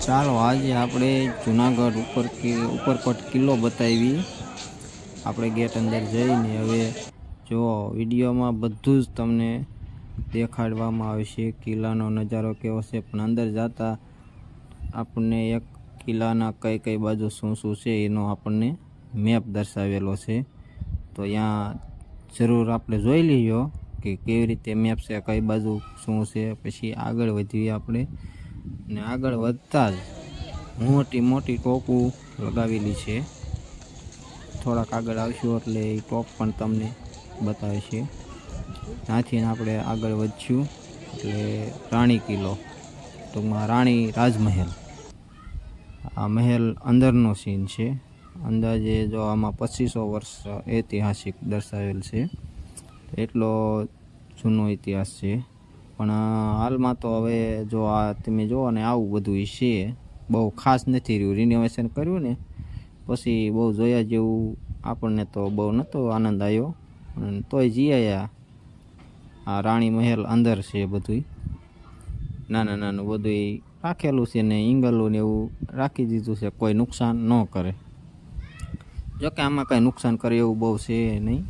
ચાલો, આજે આપણે જુનાગઢ ઉપર ઉપરકોટ કિલ્લો બતાવી. આપણે ગેટ અંદર જઈને હવે જો વિડીયોમાં બધું જ તમને દેખાડવામાં આવશે કિલ્લાનો નજારો કેવો છે. પણ અંદર જતા આપણને એક કિલ્લાના કઈ કઈ બાજુ શું શું છે એનો આપણને મેપ દર્શાવેલો છે. તો ત્યાં જરૂર આપણે જોઈ લઈએ કે કેવી રીતે મેપ છે, કઈ બાજુ શું છે, પછી આગળ વધીએ આપણે. ને આગળ વધતા જ મોટી મોટી ટોપું લગાવેલી છે. થોડાક આગળ આવશું એટલે એ ટોપ પણ તમને બતાવે છે. ત્યાંથી આપણે આગળ વધશું એટલે રાણી કિલ્લો. ટૂંકમાં રાણી રાજમહેલ. આ મહેલ અંદરનો સીન છે. અંદાજે જો આમાં પચીસો વર્ષ ઐતિહાસિક દર્શાવેલ છે. એટલો જૂનો ઇતિહાસ છે. પણ હાલમાં તો હવે જો આ તમે જુઓ ને આવું બધું છે. બહુ ખાસ નથી રહ્યું. રિનોવેશન કર્યું ને, પછી બહુ જોયા જેવું આપણને તો બહુ નહોતો આનંદ આવ્યો. પણ તોય જીયા આ રાણી મહેલ અંદર છે બધું નાના નાનું બધું રાખેલું છે ને ઈંગલું ને એવું રાખી દીધું છે. કોઈ નુકસાન ન કરે. જોકે આમાં કાંઈ નુકસાન કરે એવું બહુ છે નહીં.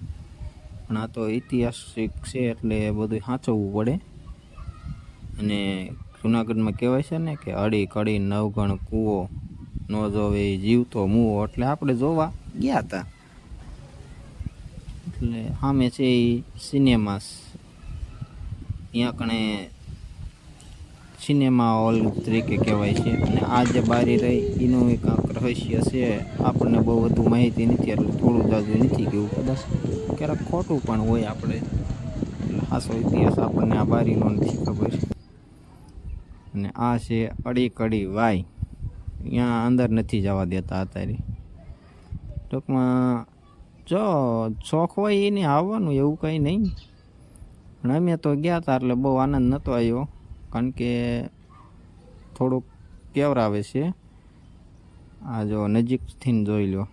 પણ આ તો ઐતિહાસિક છે એટલે બધું સાચવવું પડે. અને જુનાગઢમાં કહેવાય છે ને કે અડી કડી નવગણ કૂવો ન જોવે એ જીવતો મૂવો. એટલે આપણે જોવા ગયા હતા એટલે સામે છે એ સિનેમાસ. ત્યાં કણે સિનેમા હોલ તરીકે કહેવાય છે. અને આ જે બારી રહી, એનું એક રહસ્ય છે. આપણને બહુ વધુ માહિતી નથી, એટલે થોડું જાજુ નથી કેવું. કદાચ ક્યારેક ખોટું પણ હોય આપણે. એટલે ખાસો ઇતિહાસ આપણને આ બારીનો નથી ખબર. અને આ છે અડી કડી વાય. અહીંયા અંદર નથી જવા દેતા અત્યારે. ટૂંકમાં જો શોખ હોય એને આવવાનું એવું કંઈ નહીં. પણ અમે તો ગયા હતા એટલે બહુ આનંદ નહોતો આવ્યો. કારણ કે થોડુંક કેવરાવે છે. આ જો નજીકથી જોઈ લો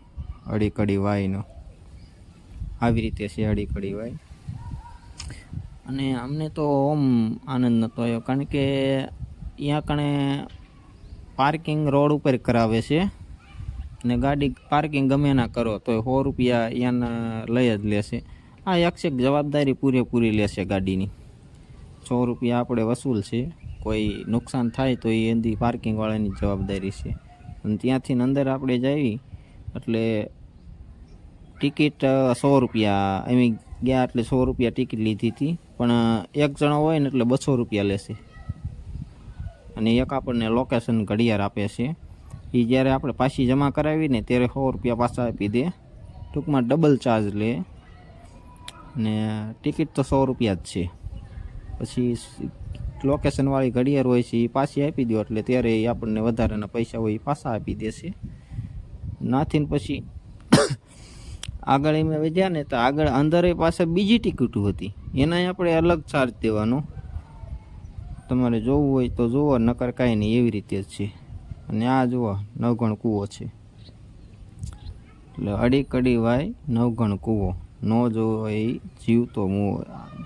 અડી કડી વાયનો. આવી રીતે છે અડી કડી વાય. અને અમને તો ઓમ આનંદ નહોતો આવ્યો. કારણ કે અહીંયા કણે પાર્કિંગ રોડ ઉપર કરાવે છે. ને ગાડી પાર્કિંગ ગમે ના કરો તો સો રૂપિયા અહીંયા લઈ જ લેશે આ યક્ષક જવાબદારી પૂરેપૂરી લેશે ગાડીની. સો રૂપિયા આપણે વસૂલ છે. કોઈ નુકસાન થાય તો એ એની પાર્કિંગવાળાની જવાબદારી છે. અને ત્યાંથી અંદર આપણે જઈએ એટલે ટિકિટ સો રૂપિયા, એમ ગયા એટલે સો રૂપિયા ટિકિટ લીધી હતી પણ એક જણો હોય ને એટલે બસો રૂપિયા લેશે. અને એક આપણને લોકેશન ઘડિયાળ આપે છે. એ જ્યારે આપણે પાછી જમા કરાવીને ત્યારે સો રૂપિયા પાછા આપી દે. ટૂંકમાં ડબલ ચાર્જ લે. ને ટિકિટ તો સો રૂપિયા જ છે. પછી લોકેશનવાળી ઘડિયાળ હોય છે એ પાછી આપી દો એટલે ત્યારે એ આપણને વધારાના પૈસા હોય એ પાછા આપી દેશે નાથી ને પછી આગળ એમ વધ્યા ને તો આગળ અંદર પાસે બીજી ટિકિટો હતી. એનાય આપણે અલગ ચાર્જ દેવાનો. તમારે જોવું હોય તો જુઓ, નકર કાંઈ નહીં, એવી રીતે જ છે. અને આ જુઓ, નવગણ કૂવો છે. એટલે અડી કડી વાય નવગણ કૂવો. ન જોવો એ જીવતો મૂવો.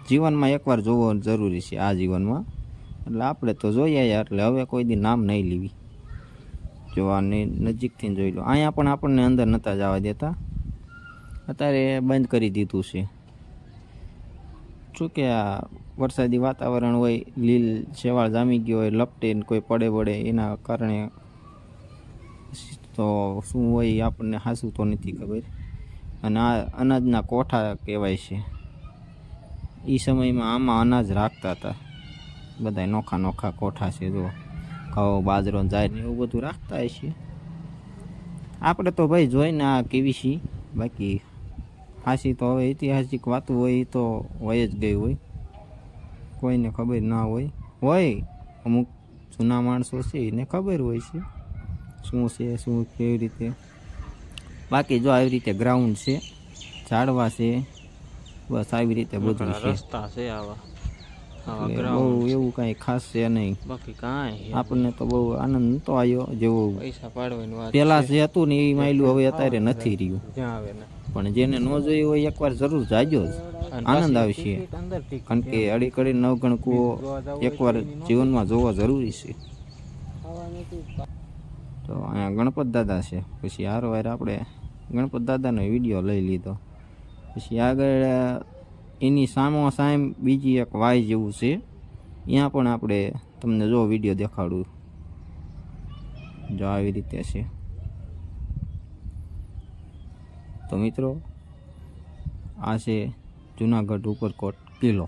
જીવનમાં એકવાર જોવો જરૂરી છે આ જીવનમાં. એટલે આપણે તો જોઈએ યાર, એટલે હવે કોઈ દી નામ નહીં લેવી. જોવાની નજીકથી જોઈ લો. અહીંયા પણ આપણને અંદર નહોતા જવા દેતા. અત્યારે બંધ કરી દીધું છે. શું કે આ વરસાદી વાતાવરણ હોય, લીલ શેવાળ જામી ગયો હોય, લપટે કોઈ પડે પડે એના કારણે તો શું હોય આપણને હાસું તો નથી ખબર. અને આ અનાજના કોઠા કહેવાય છે. એ સમયમાં આમાં અનાજ રાખતા હતા. બધા નોખા નોખા કોઠા છે જો ઘઉં, બાજરો જાય ને એવું બધું રાખતા છે આપણે તો ભાઈ જોઈને આ કેવી છીએ બાકી હાસી તો હવે ઐતિહાસિક વાત હોય એ તો હોય જ ગઈ હોય. કોઈને ખબર ના હોય. હોય. અમુક જૂના માણસો છે એને ખબર હોય છે શું છે શું કેવી રીતે. બાકી જો આવી રીતે ગ્રાઉન્ડ છે ઝાડવા છે બસ આવી રીતે બધું રસ્તા છે આવા. આવા બહુ એવું કાંઈ ખાસ છે નહીં. બાકી કાંઈ આપણને તો બહુ આનંદ નતો આવ્યો જેવો. પૈસા પાડવાની પેલા જે હતું ને એ માયલું હવે અત્યારે નથી રહ્યું. જ્યાં આવે ને. પણ જેને ન જોયું હોય એકવાર જરૂર જાજો જ. આનંદ આવશે કારણ કે અડી કડી નવગણ કૂવો એકવાર જીવનમાં જોવો જરૂરી છે. તો અહીંયા ગણપત દાદા છે. પછી હારો વાર આપણે ગણપત દાદાનો વીડિયો લઈ લીધો. પછી આગળ એની સામો સામ બીજી એક વાય જેવું છે. ત્યાં પણ આપણે તમને જો વીડિયો દેખાડું. જો આવી રીતે છે. તો મિત્રો આ છે જુનાગઢ ઉપરકોટ કિલ્લો.